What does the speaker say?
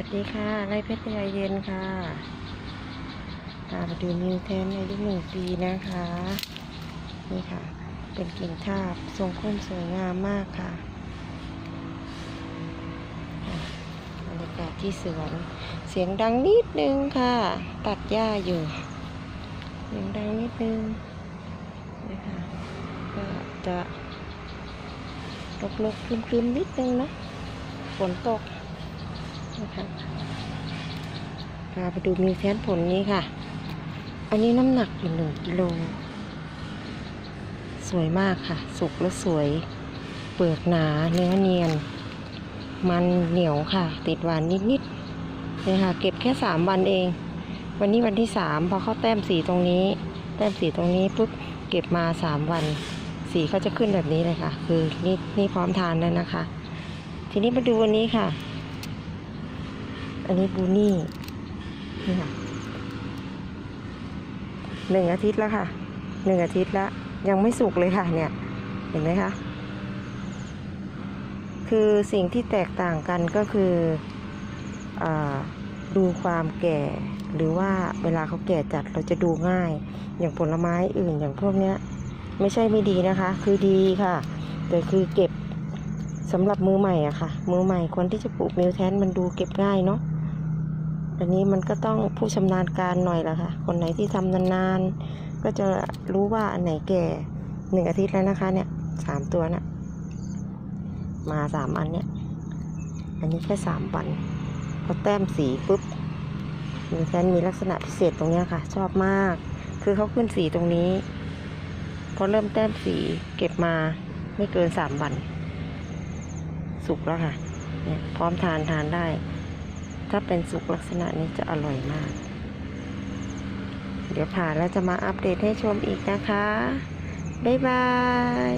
วัสดีค่ะไร่เพชรยาเย็นค่ะพามาดูนิวแทนอายุหนึ่งปีนะคะ นี่ค่ะ เป็นกิ่งทาบทรงพุ่มสวยงามมากค่ะบรรยากาศที่สวน เสียงดังนิดนึงค่ะ ตัดหญ้าอยู่ เสียงดังนิดนึงนะคะก็จะลกๆคลึมๆนิดนึงนะฝนตก นะคะพาไปดูมิวแทนผลนี้ค่ะ อันนี้น้ำหนักอยู่หนึ่งกิโล สวยมากค่ะ สุกและสวย เปลือกหนา เนื้อเนียน มันเหนียวค่ะ ติดหวานนิดๆเนี่ยค่ะ เก็บแค่สามวันเอง วันนี้วันที่สามพอเขาแต้มสีตรงนี้ แต้มสีตรงนี้ปุ๊บเก็บมาสามวัน สีเขาจะขึ้นแบบนี้เลยค่ะ คือนี่นี่พร้อมทานแล้วนะคะ ทีนี้มาดูวันนี้ค่ะ อันนี้บูนี่นี่ค่ะหนึ่งอาทิตย์แล้วค่ะหนึ่งอาทิตย์แล้วยังไม่สุกเลยค่ะเนี่ยเห็นไหมคะคือสิ่งที่แตกต่างกันก็คืออดูความแก่ หรือว่าเวลาเขาแก่จัดเราจะดูง่าย อย่างผลไม้อื่นอย่างพวกเนี้ยไม่ใช่ไม่ดีนะคะ คือดีค่ะ แต่คือเก็บสำหรับมือใหม่อะค่ะ มือใหม่คนที่จะปลูกมิวแทนมันดูเก็บง่ายเนาะ อันนี้มันก็ต้องผู้ชำนาญการหน่อยละค่ะ คนไหนที่ทำนานๆ ก็จะรู้ว่าอันไหนแก่หนึ่งอาทิตย์แล้วนะคะ เนี่ยสามตัวน่ะมาสามอันเนี่ยอันนี้แค่สามวันพอแต้มสีปุ๊บมิวแทนมีลักษณะพิเศษตรงเนี้ยค่ะ ชอบมาก คือเขาขึ้นสีตรงนี้ พอเริ่มแต้มสีเก็บมาไม่เกินสามวัน สุกแล้วค่ะเนี่ยพร้อมทานทานได้ ถ้าเป็นสุกลักษณะนี้จะอร่อยมาก เดี๋ยวผ่านแล้วจะมาอัปเดตให้ชมอีกนะคะ บ๊ายบาย